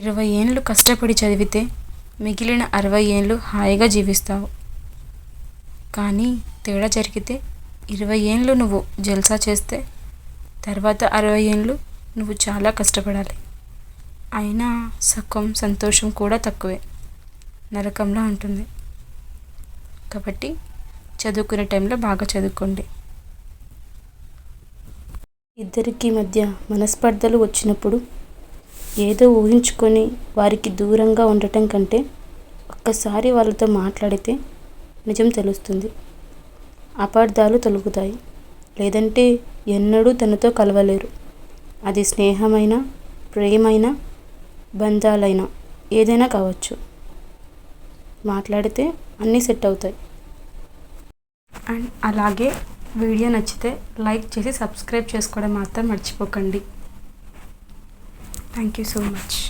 ఇరవై ఏండ్లు కష్టపడి చదివితే మిగిలిన అరవై ఏండ్లు హాయిగా జీవిస్తావు. కానీ తేడా జరిగితే ఇరవై ఏండ్లు నువ్వు జల్సా చేస్తే తర్వాత అరవై ఏండ్లు నువ్వు చాలా కష్టపడాలి. అయినా సుఖం సంతోషం కూడా తక్కువే నరకంలో ఉంటుంది. కాబట్టి చదువుకునే టైంలో బాగా చదువుకోండి. ఇద్దరికి మధ్య మనస్పర్ధలు వచ్చినప్పుడు ఏదో ఊహించుకొని వారికి దూరంగా ఉండటం కంటే ఒక్కసారి వాళ్ళతో మాట్లాడితే నిజం తెలుస్తుంది. అపార్థాలు తొలగుతాయి. లేదంటే ఎన్నడూ తనతో కలవలేరు. అది స్నేహమైన ప్రేమైన బంధాలైనా ఏదైనా కావచ్చు. మాట్లాడితే అన్నీ సెట్ అవుతాయి. అండ్ అలాగే వీడియో నచ్చితే లైక్ చేసి సబ్స్క్రైబ్ చేసుకోవడం మాత్రం మర్చిపోకండి. Thank you so much.